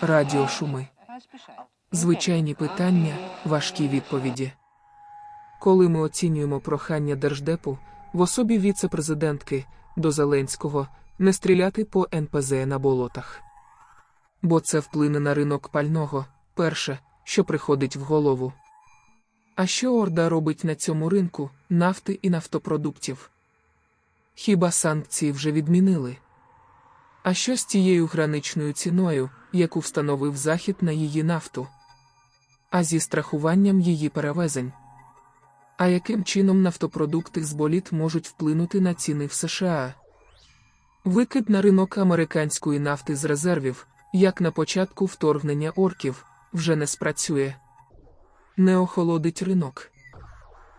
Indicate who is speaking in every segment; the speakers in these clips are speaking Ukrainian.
Speaker 1: радіошуми. Звичайні питання, важкі відповіді. Коли ми оцінюємо прохання Держдепу в особі віце-президентки до Зеленського не стріляти по НПЗ на болотах. Бо це вплине на ринок пального, перше, що приходить в голову. А що Орда робить на цьому ринку нафти і нафтопродуктів? Хіба санкції вже відмінили? А що з тією граничною ціною, яку встановив Захід на її нафту? А зі страхуванням її перевезень? А яким чином нафтопродукти з боліт можуть вплинути на ціни в США? Викид на ринок американської нафти з резервів, як на початку вторгнення орків, вже не спрацює. Не охолодить ринок.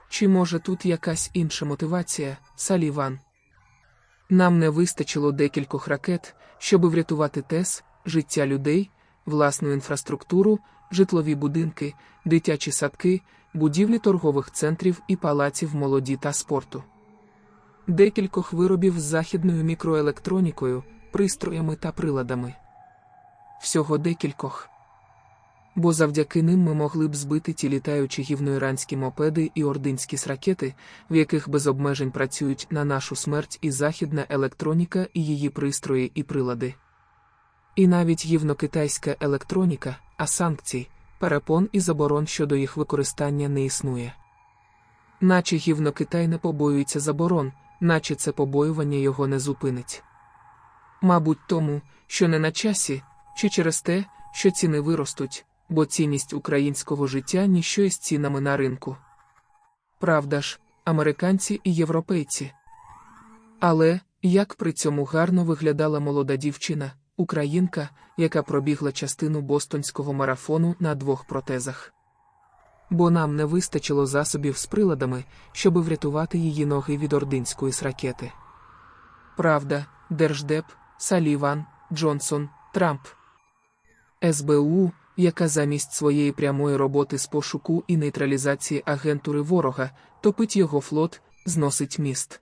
Speaker 1: Чи може тут якась інша мотивація, Саліван? Нам не вистачило декількох ракет, щоб врятувати ТЕС, життя людей, власну інфраструктуру, житлові будинки, дитячі садки, будівлі торгових центрів і палаців молоді та спорту. Декількох виробів з західною мікроелектронікою, пристроями та приладами. Всього декількох. Бо завдяки ним ми могли б збити ті літаючі гівноіранські мопеди і ординські ракети, в яких без обмежень працюють на нашу смерть і західна електроніка і її пристрої і прилади. І навіть гівно-китайська електроніка, а санкцій, перепон і заборон щодо їх використання не існує. Наче гівно Китай не побоюється заборон, наче це побоювання його не зупинить. Мабуть, тому, що не на часі, чи через те, що ціни виростуть, бо цінність українського життя ніщо із цінами на ринку. Правда ж, американці і європейці. Але як при цьому гарно виглядала молода дівчина, українка, яка пробігла частину бостонського марафону на двох протезах. Бо нам не вистачило засобів з приладами, щоб врятувати її ноги від ординської ракети. Правда, Держдеп, Саліван, Джонсон, Трамп. СБУ, яка замість своєї прямої роботи з пошуку і нейтралізації агентури ворога, топить його флот, зносить міст.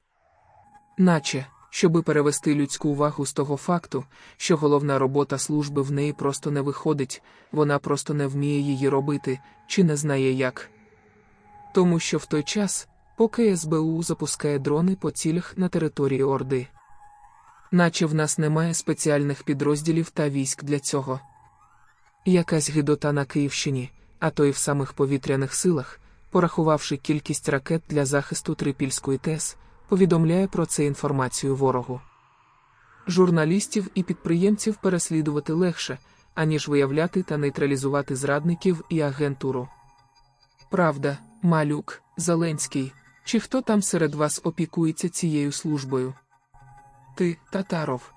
Speaker 1: Наче, щоби перевести людську увагу з того факту, що головна робота служби в неї просто не виходить, вона просто не вміє її робити, чи не знає як. Тому що в той час, поки СБУ запускає дрони по цілях на території Орди. Наче в нас немає спеціальних підрозділів та військ для цього. Якась гидота на Київщині, а то й в самих повітряних силах, порахувавши кількість ракет для захисту Трипільської ТЕС, повідомляє про це інформацію ворогу. Журналістів і підприємців переслідувати легше, аніж виявляти та нейтралізувати зрадників і агентуру. Правда, Малюк, Зеленський, чи хто там серед вас опікується цією службою? Ти, Татаров,